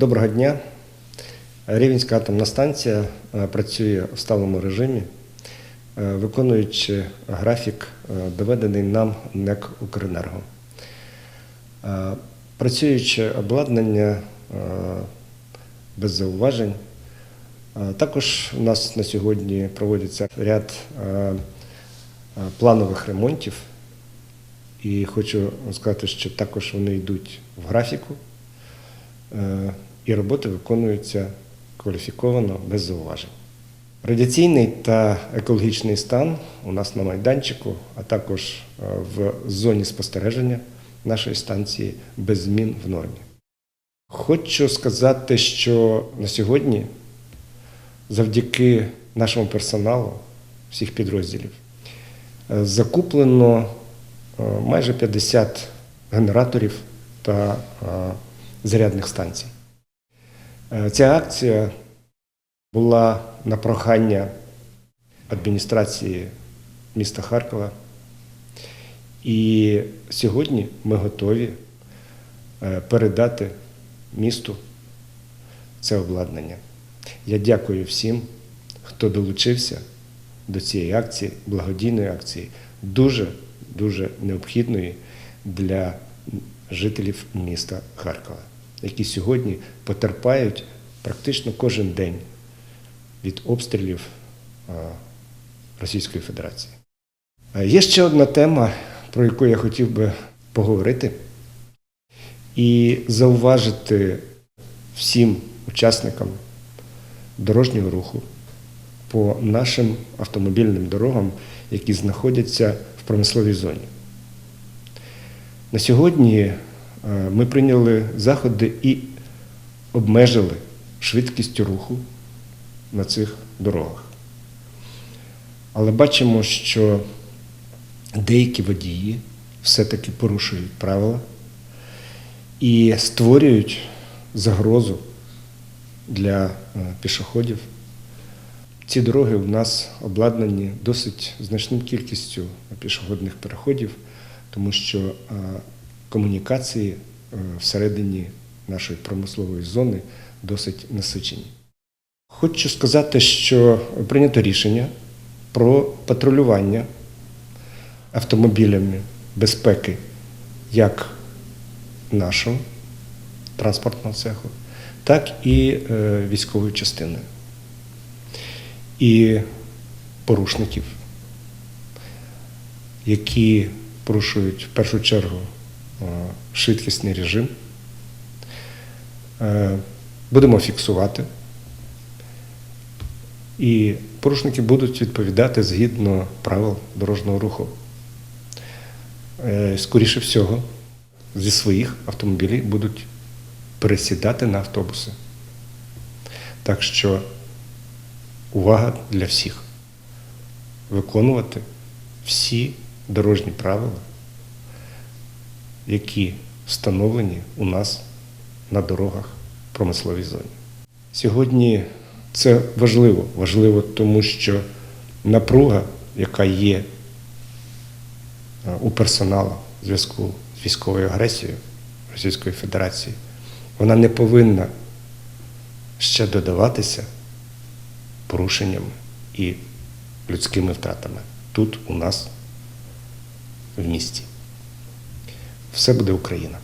Доброго дня. Рівненська атомна станція е, працює в сталому режимі, е, виконуючи графік, е, доведений нам НЕК Укренерго. Працююче обладнання без зауважень. Також у нас на сьогодні проводиться ряд планових ремонтів. І хочу сказати, що також вони йдуть в графіку, і роботи виконуються кваліфіковано без зауважень. Радіаційний та екологічний стан у нас на майданчику, а також е, в зоні спостереження нашої станції без змін в нормі. Хочу сказати, що на сьогодні, завдяки нашому персоналу всіх підрозділів, е, закуплено е, майже 50 генераторів та зарядних станцій. Е, Ця акція була на прохання адміністрації міста Харкова. І сьогодні ми готові е, передати місту це обладнання. Я дякую всім, хто долучився до цієї акції, благодійної акції, дуже дуже необхідної для жителів міста Харкова, які сьогодні потерпають практично кожен день від обстрілів Російської Федерації. Е, Є ще одна тема, про яку я хотів би поговорити, і зауважити всім учасникам дорожнього руху по нашим автомобільним дорогам, які знаходяться в промисловій зоні. На сьогодні ми прийняли заходи і обмежили швидкість руху на цих дорогах. Але бачимо, що деякі водії все-таки порушують правила і створюють загрозу для е, пішоходів. Ці дороги у нас обладнані досить значною кількістю пішохідних переходів, тому що е, комунікації е, всередині нашої промислової зони досить насичені. Хочу сказати, що прийнято рішення про патрулювання автомобілями безпеки як нашого транспортного цеху, так і е, військової частини. І порушників, які порушують в першу чергу швидкісний режим, е, будемо фіксувати. І порушники будуть відповідати згідно правил дорожнього руху. Е, Скоріше всього, зі своїх автомобілів будуть пересідати на автобуси. Так що увага для всіх. Виконувати всі дорожні правила, які встановлені у нас на дорогах в промисловій зоні. Сьогодні це важливо. Важливо, тому що напруга, яка є е, у персоналу в зв'язку з військовою агресією Російської Федерації, вона не повинна ще додаватися порушеннями і людськими втратами тут, у нас, в місті. Все буде Україна.